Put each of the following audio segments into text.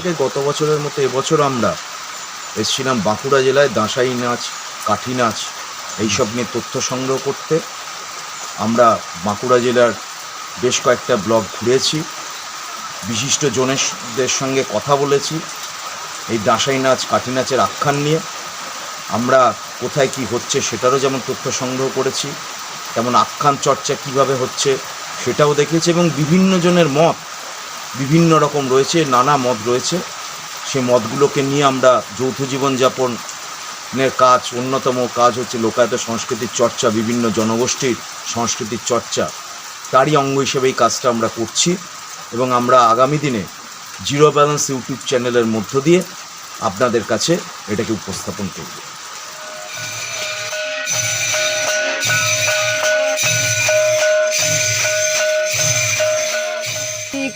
থেকে গত বছরের মতো এবছর আমরা এসেছিলাম বাঁকুড়া জেলায় দাঁসাই নাচ, কাঠি নাচ, এইসব নিয়ে তথ্য সংগ্রহ করতে। আমরা বাঁকুড়া জেলার বেশ কয়েকটা ব্লক ঘুরেছি, বিশিষ্ট জনেদের সঙ্গে কথা বলেছি, এই দাঁসাই নাচ, কাঠি নাচের আখ্যান নিয়ে। আমরা কোথায় কি হচ্ছে সেটারও যেমন তথ্য সংগ্রহ করেছি, তেমন আখ্যান চর্চা কীভাবে হচ্ছে সেটাও দেখেছি এবং বিভিন্ন জনের মত বিভিন্ন রকম রয়েছে, নানা মত রয়েছে। সে মতগুলোকে নিয়ে আমরা যৌথ জীবনযাপনের কাজ, অন্যতম কাজ হচ্ছে লোকায়ত সংস্কৃতির চর্চা, বিভিন্ন জনগোষ্ঠীর সংস্কৃতির চর্চা। তারই অঙ্গ হিসেবে এই কাজটা আমরা করছি এবং আমরা আগামী দিনে জিরো ব্যালেন্স ইউটিউব চ্যানেলের মধ্য দিয়ে আপনাদের কাছে এটাকে উপস্থাপন করব।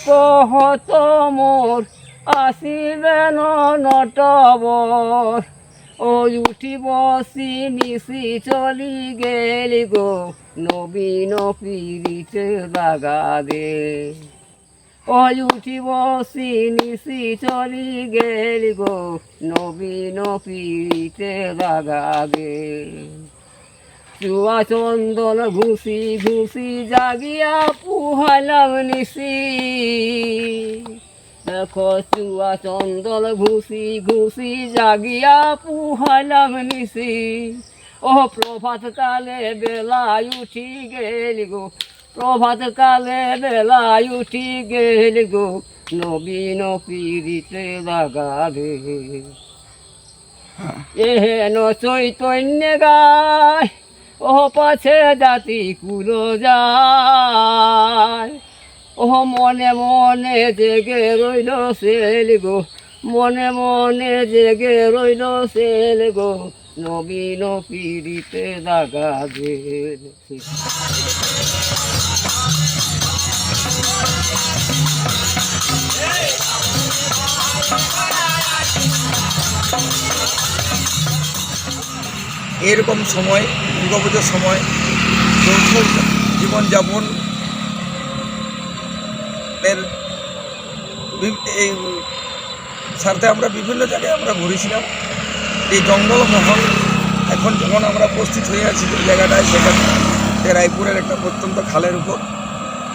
কহত মোর আসিবেন নটবর ও বসি নিশি চলি গেলি গো নবীন পিরিতে লাগা দে। ও বসি নিশি চলি গেলি গো নবীন পিরিতে লাগা চুয়া চন্দন ঘুষি ঘুষি জাগিয়া পুহালাম নিশি। দেখো চুয়া চন্দন ঘুষি ঘুষি জাগিয়া পুহালাম নিশি। ও প্রভাত কালে বেলায় উঠি গেলি গো প্রভাত কালে বেলায় উঠি গেলি গো নবীন পিড়িতে লাগাবে। এহেন চৈতন্য গায় ও পাছে জাতি কুলো যায়। ও মনে মনে জেগে রইল সেল গো, মনে মনে জেগে রইল সেল গো, নবীন পিড়িতে লাগাবে এরকম সময়, দুর্গাপুজোর সময় যৌথ জীবনযাপন এর এই স্বার্থে আমরা বিভিন্ন জায়গায় আমরা ঘুরেছিলাম। এই জঙ্গলমহল, এখন যখন আমরা উপস্থিত হয়ে আছি যে জায়গাটায় সেখানে রায়পুরের একটা প্রত্যন্ত খালের উপর,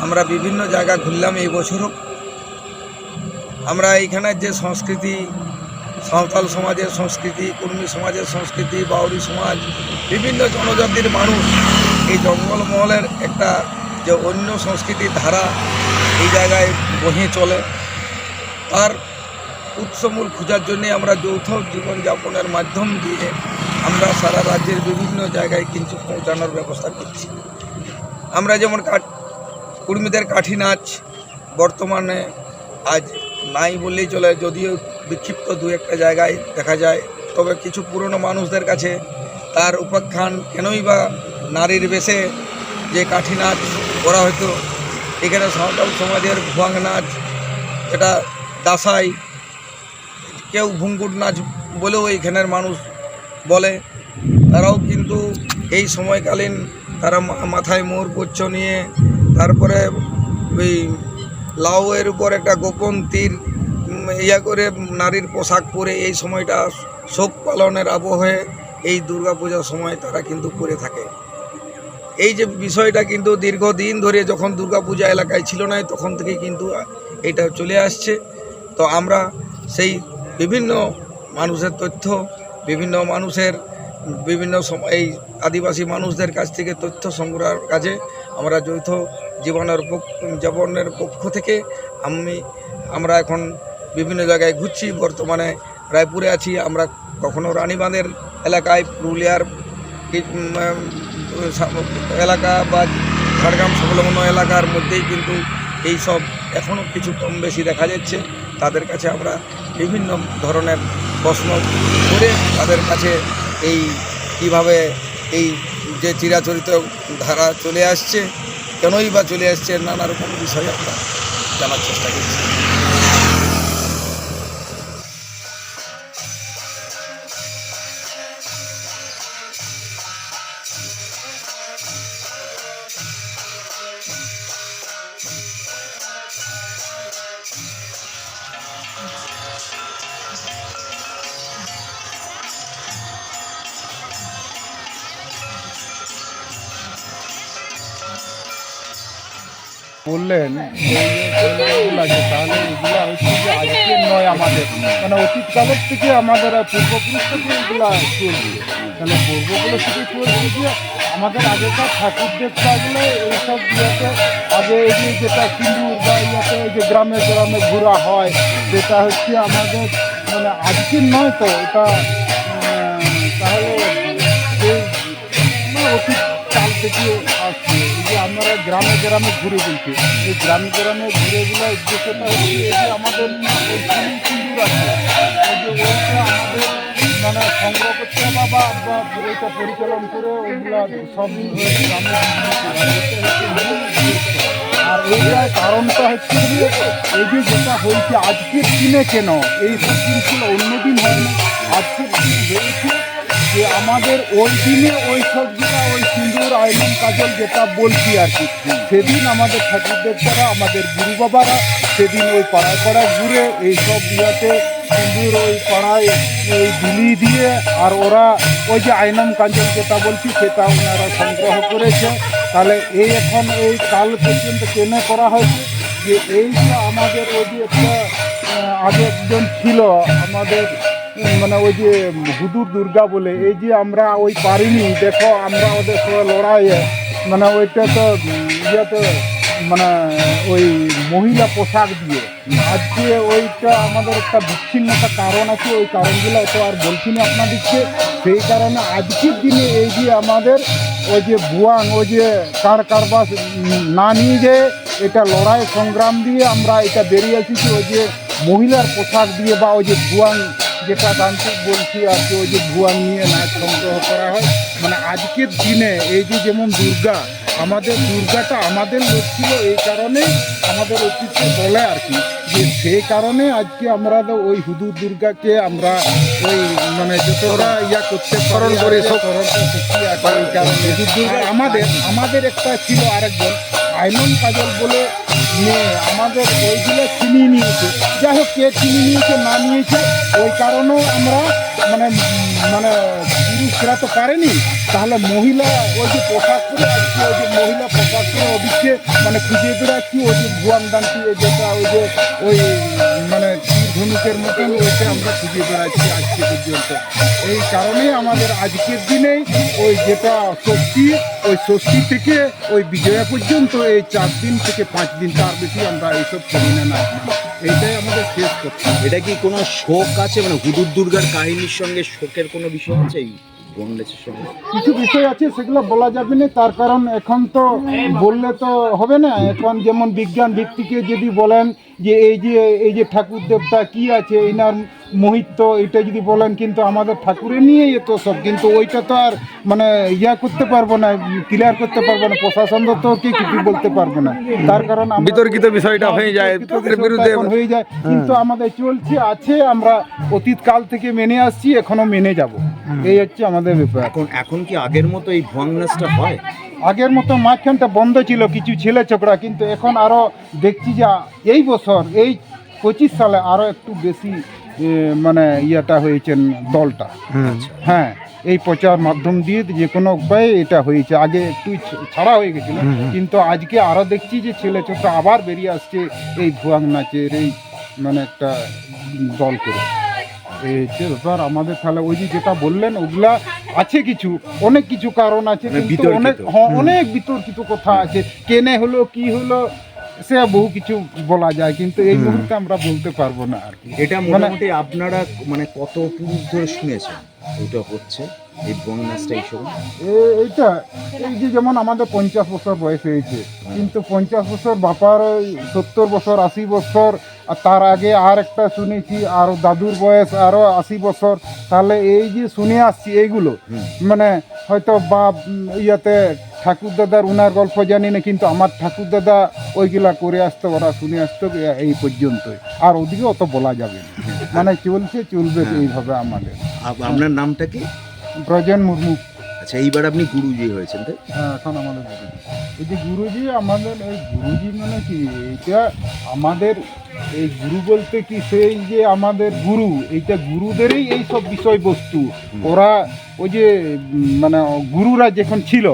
আমরা বিভিন্ন জায়গা ঘুরলাম এই বছরও। আমরা এইখানের যে সংস্কৃতি সাঁওতাল সমাজের সংস্কৃতি, কর্মী সমাজের সংস্কৃতি বাউরি সমাজ, বিভিন্ন জনজাতির মানুষ এই জঙ্গলমহলের একটা যে অন্য সংস্কৃতির ধারা এই জায়গায় বহে চলে। তার উৎসমূল খোঁজার জন্যে আমরা যৌথ জীবনযাপনের মাধ্যম দিয়ে আমরা সারা রাজ্যের বিভিন্ন জায়গায় কিন্তু পৌঁছানোর ব্যবস্থা করছি। আমরা যেমন কাঠ, কুর্মীদের কাঠি নাচ বর্তমানে আজ নাই বললেই চলে, যদিও বিক্ষিপ্ত দু একটা জায়গায় দেখা যায়। তবে কিছু পুরনো মানুষদের কাছে তার উপাখ্যান কেনই বা নারীর বেশে যে কাঠি নাচ করা হতো, এখানে সাঁওতাল সমাজের ভুয়াং নাচ, এটা দাসাই, কেউ ভুঙ্গুট নাচ বলেও এইখানের মানুষ বলে। তারাও কিন্তু এই সময়কালীন তারা মাথায় মোর পোচ্ছ নিয়ে তারপরে ওই লাউয়ের উপর একটা গোপন তীর ইয়া করে নারীর পোশাক পরে এই সময়টা শোক পালনের আবহে এই দুর্গাপূজার সময় তারা কিন্তু করে থাকে। এই যে বিষয়টা কিন্তু দীর্ঘদিন ধরে যখন দুর্গাপূজা এলাকায় ছিল না, তখন থেকে কিন্তু এটা চলে আসছে। তো আমরা সেই বিভিন্ন মানুষের তথ্য, বিভিন্ন মানুষের, বিভিন্ন এই আদিবাসী মানুষদের কাছ থেকে তথ্য সংগ্রহের কাজে আমরা যৌথ জীবনের জীবনের পক্ষ থেকে আমি, আমরা এখন বিভিন্ন জায়গায় ঘুরছি, বর্তমানে রায়পুরে আছি, আমরা কখনো রানীবাঁধের এলাকায়, পুরুলিয়ার এলাকা বা ঝাড়গ্রাম সংলগ্ন এলাকার মধ্যেই কিন্তু এই সব এখনও কিছু কম বেশি দেখা যাচ্ছে। তাদের কাছে আমরা বিভিন্ন ধরনের প্রশ্ন করে তাদের কাছে এই কীভাবে এই যে চিরাচরিত ধারা চলে আসছে কেনই বা চলে আসছে নানা রকম বিষয় আমরা জানার চেষ্টা করছি। বললেন তাহলে এগুলা হচ্ছে যে আজকের নয় আমাদের। মানে অতীতকালের থেকে আমাদের পূর্বপুরুষ থেকে এগুলা চলবে তাহলে পূর্বপুরুষ থেকে চলছে যে আমাদের আগেকার ঠাকুর দেবতাগুলো এইসব ইয়েতে আগে এই যে যেটা সিঁদুর বা ইয়েতে যে গ্রামে গ্রামে ঘোরা হয় সেটা হচ্ছে আমাদের মানে আজকের নয় তো এটা তাহলে এই অতীত কাল থেকে গ্রামে গ্রামে ঘুরে বলছি এই গ্রামে গ্রামে ঘুরে গুলো উদ্দেশ্যটা হচ্ছে এই যে আমাদের ওই সিঁদুর আছে। আমাদের মানে সংগ্রহ করতে বা বা ওইটা পরিচালন করে ওইগুলা সব গ্রামে। আর এইটার কারণটা হচ্ছে যে এই যে যেটা হয়েছে আজকের দিনে কেন? এই সব জিনিসগুলো অন্যদিন হয় না। আজকের দিন হয়েছে যে আমাদের ওই দিনে ওই সবগুলো ওই সিঁদুর আইলন কাজল যেটা বলছি আর কি, সেদিন আমাদের ঠাকুরদের দেবতারা আমাদের গুরু বাবারা সেদিন ওই পাড়ায় পাড়ায় ঘুরে এইসব ইয়াতে সিঁদুর ওই পাড়ায় ওই বিলি দিয়ে, আর ওরা ওই যে আইনম কাঞ্চন যেটা বলছি, সেটা ওনারা সংগ্রহ করেছে। তাহলে এই এখন এই কাল পর্যন্ত কেনে করা হয়েছে? যে এই যে আমাদের ওই যে একটা আগে একজন ছিল আমাদের মানে ওই যে হুদুর দুর্গা বলে, এই যে আমরা ওই পারিনি, দেখো আমরা ওদের সঙ্গে লড়াইয়ে মানে ওইটা তো ইয়েতে মানে ওই মহিলা পোশাক দিয়ে। আজকে ওইটা আমাদের একটা বিচ্ছিন্নতা কারণ আছে, ওই কারণগুলো তো আর বলছি না আপনাদেরকে। সেই কারণে আজকের দিনে এই যে আমাদের ওই যে ভুয়াং ওই যে কার কারবাস না নিয়ে যেয়ে এটা লড়াই সংগ্রাম দিয়ে আমরা এটা বেরিয়ে এসেছি, ওই যে মহিলার পোশাক দিয়ে বা ওই যে ভুয়াং যেটা তান্ত্রিক বলছি আর কি ওই যে ভুয়াং নিয়ে নাচ সংগ্রহ করা হয় মানে আজকের দিনে এই যে যেমন দুর্গা আমাদের দুর্গাটা আমাদের লোক ছিল এই কারণে আমাদের ঐতিহ্য বলে আর কি যে সেই কারণে আজকে আমরা তো ওই হুদুর দুর্গাকে আমরা ওই মানে যতটা ইয়া করতে স্মরণ করি আমাদের আমাদের একটা ছিল আরেকজন আইনন কাজল বলে মেয়ে আমাদের ওইগুলো চিনিয়ে নিয়েছে। যাই হোক, কে চিনিয়ে নিয়েছে, না নিয়েছে, ওই কারণেও আমরা মানে মানে পুরুষরা তো পারেনি। তাহলে মহিলা ওই যে পোশাক করে আসছে, ওই যে মহিলা পোশাক করে ওদিকে মানে খুঁজে বেড়াচ্ছি, ওই যে ভুয়ান দানটি যেটা ওই যে ওই মানে ধনুকের মতন ওইটা আমরা খুঁজে বেড়াচ্ছি আজকে পর্যন্ত। এই কারণে আমাদের আজকের দিনেই ওই যেটা ষষ্ঠী ওই ষষ্ঠী থেকে ওই বিজয়া পর্যন্ত এই চার দিন থেকে পাঁচ দিন তার বেশি আমরা এইসব করি না এইটাই আমাদের শেষ করতে এটা কি কোনো শোক আছে? মানে হুদুর দুর্গার কাহিনীর সঙ্গে শোকের কোনো বিষয় আছে এই কিছু বিষয় আছে সেগুলো বলা যাবে না। তার কারণ এখন তো বললে তো হবে না। এখন যেমন বিজ্ঞান ভিত্তিকে যদি বলেন যে এই যে এই যে ঠাকুর দেবতা কি আছে এনার মহিত্ব এটা যদি বলেন কিন্তু আমাদের ঠাকুরের নিয়ে এত সব। কিন্তু ওইটা তো আর মানে ইয়া করতে পারব না ক্লিয়ার করতে পারব না প্রশাসন তো কি কিছু বলতে পারব না। তার কারণ বিতর্কিত বিষয়টা হয়ে যায় বিরুদ্ধে হয়ে যায়। কিন্তু আমাদের চলছে আছে আমরা অতীত কাল থেকে মেনে আসছি এখনও মেনে যাব। এই হচ্ছে আমাদের ব্যাপার। এখন এখন কি আগের মতো এই ভুয়াং হয়? আগের মতো মাঝখানটা বন্ধ ছিল কিছু ছেলে ছোকরা কিন্তু এখন আরও দেখছি যে এই বছর এই পঁচিশ সালে আরও একটু বেশি মানে ইয়েটা হয়েছেন দলটা। হ্যাঁ এই প্রচার মাধ্যম দিয়ে যে কোনো উপায়ে এটা হয়েছে। আগে একটু ছাড়া হয়ে গেছিল কিন্তু আজকে আরও দেখছি যে ছেলে ছোকরা আবার বেরিয়ে আসছে এই ভুয়াং নাচের এই মানে একটা দল করে। আমাদের তাহলে ওই যে যেটা বললেন ওগুলা আছে কিছু অনেক কিছু কারণ আছে মানে কিন্তু অনেক হ্যাঁ, অনেক বিতর্কিত কথা আছে কেনে হলো কি হলো সে বহু কিছু বলা যায় কিন্তু এই মুহূর্তে আমরা বলতে পারব না আর কি। এটা মানে- মোটামুটি আপনারা মানে কত পুরুষ ধরে শুনেছেন? ওইটা হচ্ছে এই এইটা এই যে যেমন আমাদের পঞ্চাশ বছর বয়স হয়েছে কিন্তু পঞ্চাশ বছর বাপার ওই সত্তর বছর আশি বছর আর তার আগে আর একটা শুনেছি আর দাদুর বয়স আরও আশি বছর তাহলে এই যে শুনে আসছি এইগুলো মানে হয়তো বা ইয়াতে ঠাকুর দাদার উনার গল্প জানি না কিন্তু আমার ঠাকুর দাদা ওইগুলা করে আসতো ওরা শুনে আসতো এই পর্যন্তই। আর ওদিকে অত বলা যাবে না। মানে চলছে চলবে এইভাবে আমাদের। আপনার নামটা কি? ব্রজেন মুর্মু। আচ্ছা এইবার আপনি গুরুজি হয়েছেন তাই? হ্যাঁ এখন আমাদের গুরুজি। এই যে গুরুজি আমাদের এই গুরুজি মানে কি? এইটা আমাদের এই গুরু বলতে কি সেই যে আমাদের গুরু এইটা গুরুদেরই এই সব বিষয়বস্তু। ওরা ওই যে মানে গুরুরা যখন ছিল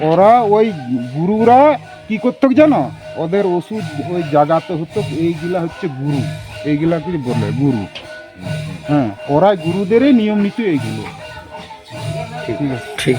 ওরা ওই গুরুরা কি করতো জানো? ওদের ওষুধ ওই জাগাতে হতো এইগুলা হচ্ছে গুরু। এইগুলা কি বলে? গুরু। হ্যাঁ ওরা গুরুদেরই নিয়ম নীতি এইগুলো। ঠিক আছে। ঠিক